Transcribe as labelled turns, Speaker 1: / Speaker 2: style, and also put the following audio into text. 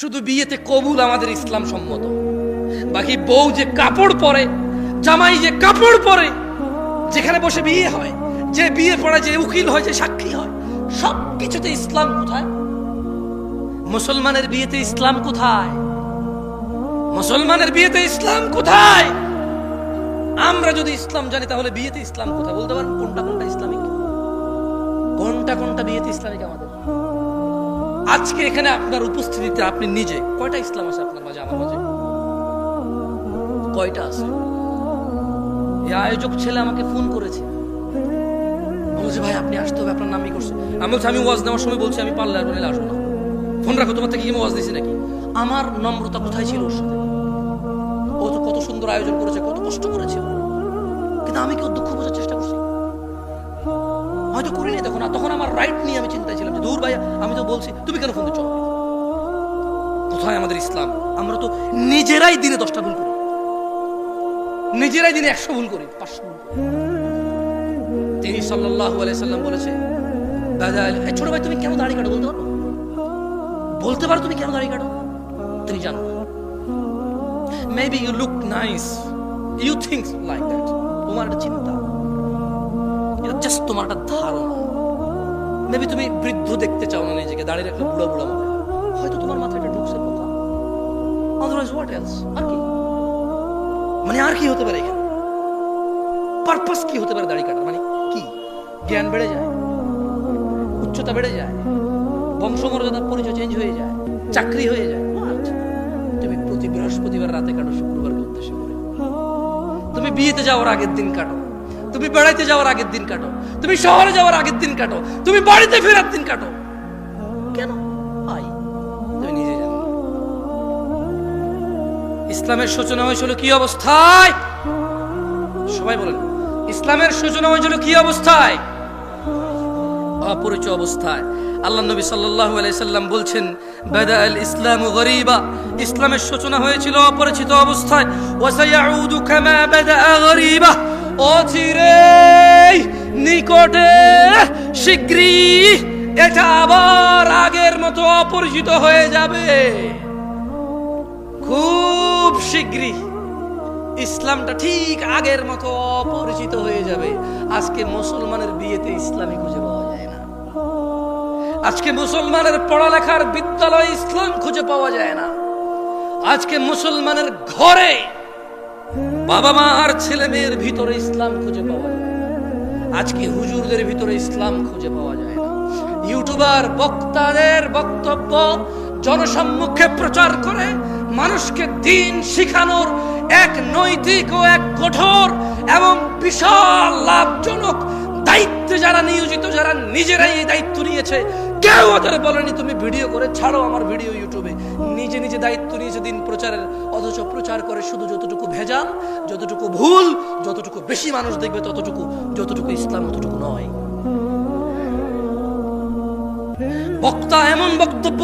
Speaker 1: শুধু বিয়েতে কবুল আমাদের ইসলাম সম্মত। বাকি বউ যে কাপড় পরে, জামাই যে কাপড় পরে, যেখানে বসে বিয়ে হয়, যে বিয়ে পড়া, যে উকিল হয়, যে সাক্ষী হয় সব কিছুতে ইসলাম কোথায়? মুসলমানের বিয়েতে ইসলাম কোথায়? মুসলমানের বিয়েতে ইসলাম কোথায়? আমরা যদি ইসলাম জানি, তাহলে বিয়েতে ইসলাম কোথায়? বলতে পারেন, কোনটা কোনটা ইসলামিক? কোনটা কোনটা বিয়েতে ইসলামিক আমাদের? আজকে এখানে আপনার উপস্থিতিতে আপনি নিজে, কয়টা ইসলাম আছে আপনার মাঝে, আমার মাঝে? কয়টা আছে? এই আয়োজক ছেলে আমাকে ফোন করেছে। বলছে, ভাই, আপনি আসতে হবে, আপনার নামই করছে। আমি বলছি, আমি ওয়াজ নেওয়ার সময় বলছি, আমি পারলে আর বলে আসব না। ফোন রাখো, তোমার থেকে কি ওয়াজ দিয়েছি নাকি? আমার নম্রতা কোথায় ছিল ওর সাথে? ও তো কত সুন্দর আয়োজন করেছে, কত কষ্ট করেছে। কিন্তু আমি কি ওর দুঃখ বোঝার চেষ্টা হয়তো করিনি তখন আর তখন আমার রাইট নিয়ে আমি চিন্তায় ছিলাম যে দূর ভাই আমি তো বলছি, তুমি কেন ফোন দিচ্ছ? কোথায় আমাদের ইসলাম? আমরা তো নিজেরাই দিনে দশটা ভুল করি। নিজেরাই দিনে একশো ভুল করি, পাঁচশো ভুল তিনি সাল্লাহ সাল্লাম বলেছে দাদা ছোট ভাই, তুমি কেন দাড়ি কাটো বলতে পারো? বলতে পারো তুমি কেন দাড়ি কাটো? তুমি জানো maybe you look nice you think like that তোমার একটা চিন্তা। জাস্ট তোমার একটা ধারণা। মেবি তুমি বৃদ্ধ দেখতে চাও না নিজেকে, দাঁড়িয়ে রাখলে বুড়ো বুড়ো মনে হয়তো তোমার মাথায় একটা ঢুকছে বোকা। আদারওয়াইজ হোয়াট এলস আর কি? মানে আর কি হতে পারে এখানে? পারপাস কি হতে পারে দাড়ি কাটার? মানে কি? জ্ঞান বেড়ে যায়? উচ্চতা বেড়ে যায়? বংশমর্যাদার পরিচয় চেঞ্জ হয়ে যায়? চাকরি হয়ে যায়? তুমি প্রতি বৃহস্পতিবার রাতে কাটো, শুক্রবারকে উদ্দেশ্য করে। তুমি বিয়েতে যাওয়ার আগের দিন কাটো। তুমি বেড়াইতে যাওয়ার আগের দিন কাটো। তুমি শহরে যাওয়ার আগের দিন কাটো। তুমি বাড়িতে ফেরার দিন কাটো। কেন? ইসলামের সূচনা হয়েছিল কি অবস্থায়? সবাই বলেন, ইসলামের সূচনা হয়েছিল কি অবস্থায়? অপরিচয় অবস্থায়। আল্লাহ নবী সাল্লাল্লাহু আলাইহি সাল্লাম বলছেন, বাদা আল ইসলামু গরীবা। ইসলামের সূচনা হয়েছিল অপরিচিত অবস্থায়। ওয়া সায়াউদু কামা বাদা গরীবা। অচিরে নিকটে শীঘ্রই এটা আবার আগের মতো অপরিচিত হয়ে যাবে। খুব শীঘ্রই ইসলামটা ঠিক আগের মতো অপরিচিত হয়ে যাবে। আজকে মুসলমানের বিয়েতে ইসলামী খুঁজে পাওয়া যায় না। আজকে মুসলমানের পড়ালেখার বিদ্যালয়ে ইসলাম খুঁজে পাওয়া যায় না। আজকে মুসলমানের ঘরে বাবা মা আর ছেলে মেয়ের ভিতরে ইসলাম খুঁজে পাওয়া যায় আজকে হুজুরদের ভিতরে ইসলাম খুঁজে পাওয়া যায় না। ইউটিউবার, বক্তাদের বক্তব্য জনসম্মুখে প্রচার করে মানুষকে দিন শিখানোর এক নৈতিক ও এক কঠোর এবং বিশাল লাভজনক দায়িত্বে যারা নিয়োজিত, যারা নিজেরাই এই দায়িত্ব নিয়েছে, কেউ ওদের বলেনি, তুমি ভিডিও করে ছাড়ো আমার ভিডিও ইউটিউবে। নিজে নিজে দায়িত্ব নিয়েছে দিন প্রচারের, অথচ প্রচার করে শুধু যতটুকু ভেজাল, যতটুকু ভুল, যতটুকু বেশি মানুষ দেখবে, ততটুকু, যতটুকু ইসলাম ততটুকু নয়। বক্তা এমন বক্তব্য